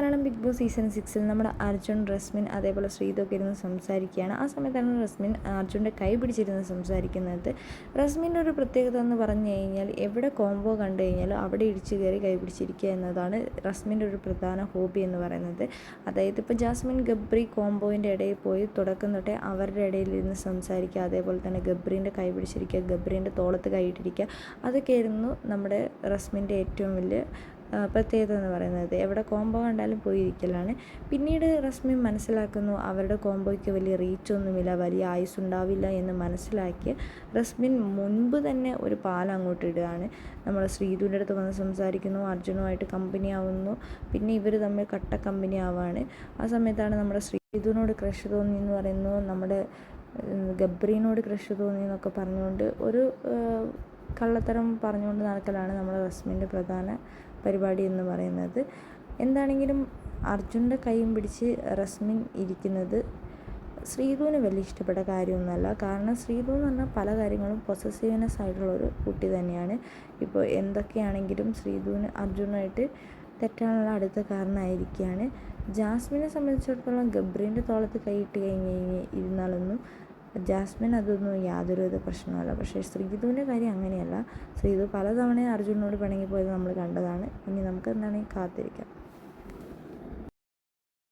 Malayalam big boss season സിക്സിൽ നമ്മുടെ അർജുൻ റസ്മിൻ അതേപോലെ ശ്രീതൊക്കെ ഇരുന്ന് സംസാരിക്കുകയാണ്. ആ സമയത്താണ് റസ്മിൻ അർജുന്റെ കൈ പിടിച്ചിരുന്ന് സംസാരിക്കുന്നത്. റസ്മിന്റെ ഒരു പ്രത്യേകത എന്ന് പറഞ്ഞു കഴിഞ്ഞാൽ എവിടെ കോംബോ കണ്ടു കഴിഞ്ഞാലും അവിടെ ഇടിച്ചു കയറി കൈ പിടിച്ചിരിക്കുക എന്നതാണ് റസ്മിന്റെ ഒരു പ്രധാന ഹോബി എന്ന് പറയുന്നത്. അതായത് ഇപ്പോൾ ജാസ്മിൻ ഗബ്രി കോംബോയിന്റെ ഇടയിൽ പോയി തുടക്കം തൊട്ടേ അവരുടെ ഇടയിൽ ഇരുന്ന് സംസാരിക്കുക അതേപോലെ തന്നെ ഗബ്രീന്റെ കൈ പിടിച്ചിരിക്കുക ഗബ്രീന്റെ തോളത്ത് കൈയിട്ടിരിക്കുക അതൊക്കെയായിരുന്നു നമ്മുടെ റസ്മിന്റെ ഏറ്റവും വലിയ പ്രത്യേകത എന്ന് പറയുന്നത്. എവിടെ കോംബോ കണ്ടാലും പോയി പോയിരിക്കലാണ്. പിന്നീട് റസ്മി മനസ്സിലാക്കുന്നു അവരുടെ കോംബോയ്ക്ക് വലിയ റീച്ചൊന്നുമില്ല വലിയ ആയുസ് ഉണ്ടാവില്ല എന്ന് മനസ്സിലാക്കി റസ്മിൻ മുൻപ് തന്നെ ഒരു പാലം അങ്ങോട്ട് ഇടുകയാണ്. നമ്മൾ ശ്രീധുവിന്റെ അടുത്ത് വന്ന് സംസാരിക്കുന്നു അർജുനുമായിട്ട് കമ്പനി ആവുന്നു. പിന്നെ ഇവർ തമ്മിൽ കട്ട കമ്പനി ആവാണ്. ആ സമയത്താണ് നമ്മുടെ ശ്രീധുവിനോട് ക്രഷ് തോന്നി എന്ന് പറയുന്നു. നമ്മുടെ ഗബ്രീനോട് ക്രഷ് തോന്നി എന്നൊക്കെ പറഞ്ഞുകൊണ്ട് ഒരു കള്ളത്തരം പറഞ്ഞുകൊണ്ട് നടക്കലാണ് നമ്മുടെ റസ്മിന്റെ പ്രധാന പരിപാടി എന്ന് പറയുന്നത്. എന്താണെങ്കിലും അർജുന്റെ കൈയും പിടിച്ച് റസ്മിൻ ഇരിക്കുന്നത് ശ്രീധുവിന് വലിയ ഇഷ്ടപ്പെട്ട കാര്യമൊന്നുമല്ല. കാരണം ശ്രീധു എന്ന് പറഞ്ഞാൽ പല കാര്യങ്ങളും പൊസസീവ്നെസ് ആയിട്ടുള്ള ഒരു കുട്ടി തന്നെയാണ്. ഇപ്പോൾ എന്തൊക്കെയാണെങ്കിലും ശ്രീധുവിന് അർജുനായിട്ട് തെറ്റാനുള്ള അടുത്ത കാരണമായിരിക്കുകയാണ്. ജാസ്മിനെ സംബന്ധിച്ചിടത്തോളം ഗബ്രീന്റെ തോളത്ത് കൈയിട്ട് കഴിഞ്ഞ് കഴിഞ്ഞ് ഇരുന്നാലൊന്നും ജാസ്മിൻ അതൊന്നും യാതൊരു വിധ പ്രശ്നമല്ല പക്ഷേ ശ്രീധുവിന്റെ കാര്യം അങ്ങനെയല്ല. ശ്രീധു പലതവണ അർജുനോട് പിണങ്ങി പോയത് നമ്മൾ കണ്ടതാണ്. ഇനി നമുക്ക് എന്താണെങ്കിൽ കാത്തിരിക്കാം.